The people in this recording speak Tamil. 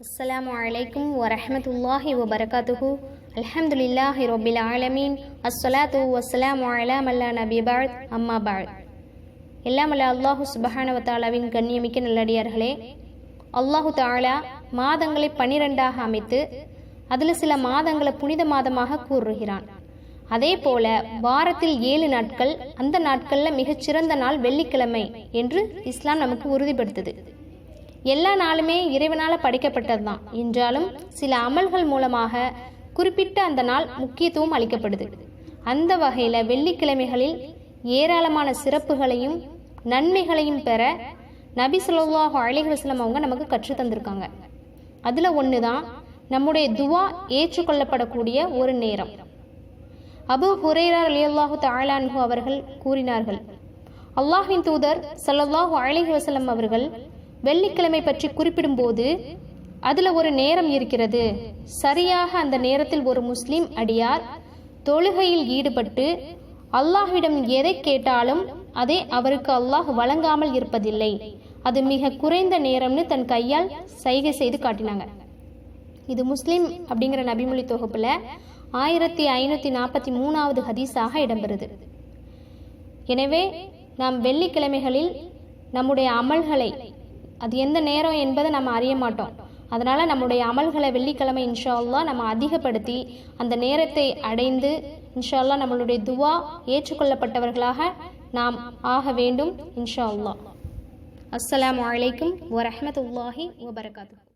السلام عليكم ورحمة الله وبركاته الحمد لله رب العالمين الصلاة والسلام على من لا نبي بعد أما بعد எல்லாம் அல்ல அல்லாஹு சுபஹானவ தாலாவின் கண்ணியமிக்க நல்லடியார்களே அல்லாஹு தாலா மாதங்களை பன்னிரெண்டாக அமைத்து அதில் சில மாதங்களை புனித மாதமாக கூறுகிறான் அதே போல வாரத்தில் ஏழு நாட்கள் அந்த நாட்களில் மிகச்சிறந்த நாள் வெள்ளிக்கிழமை என்று இஸ்லாம் நமக்கு உறுதிப்படுத்துது எல்லா நாளுமே இறைவனால் படைக்கப்பட்டது தான் என்றாலும் சில அமல்கள் மூலமாக குறிப்பிட்ட அந்த நாள் முக்கியத்துவம் அளிக்கப்படுது. அந்த வகையில் வெள்ளிக்கிழமைகளில் ஏராளமான சிறப்புகளையும் நன்மைகளையும் பெற நபி ஸல்லல்லாஹு அலைஹி அவங்க நமக்கு கற்றுத் தந்திருக்காங்க. அதில் ஒன்று தான் நம்முடைய துவா ஏற்றுக்கொள்ளப்படக்கூடிய ஒரு நேரம். அபு ஹுரேரா அலியல்லாஹு தாலான்ஹு அவர்கள் கூறினார்கள் அல்லாஹின் தூதர் சல்லாஹூ அலைஹி வசலம் அவர்கள் வெள்ளிக்கிழமை பற்றி குறிப்பிடும்போது அதில் ஒரு நேரம் இருக்கிறது. சரியாக அந்த நேரத்தில் ஒரு முஸ்லீம் அடியார் தொழுகையில் ஈடுபட்டு அல்லாஹ்விடம் எதை கேட்டாலும் அதை அவருக்கு அல்லாஹ் வழங்காமல் இருப்பதில்லை. அது மிக குறைந்த நேரம்னு தன் கையால் சைகை செய்து காட்டினாங்க. இது முஸ்லீம் அப்படிங்கிற நபிமொழி தொகுப்புல ஆயிரத்தி ஐநூற்றி நாற்பத்தி மூணாவது ஹதீஸாக இடம்பெறுது. எனவே நாம் வெள்ளிக்கிழமைகளில் நம்முடைய அமல்களை அது எந்த நேரம் என்பதை நம்ம அறிய மாட்டோம். அதனால் நம்முடைய அமல்களை வெள்ளிக்கிழமை இன்ஷா அல்லாஹ் நம்ம அதிகப்படுத்தி அந்த நேரத்தை அடைந்து இன்ஷா அல்லாஹ் நம்மளுடைய துவா ஏற்றுக்கொள்ளப்பட்டவர்களாக நாம் ஆக வேண்டும் இன்ஷா அல்லாஹ் அஸ்ஸலாமு அலைக்கும் வரஹ்மத்துல்லாஹி வபரகாத்துஹு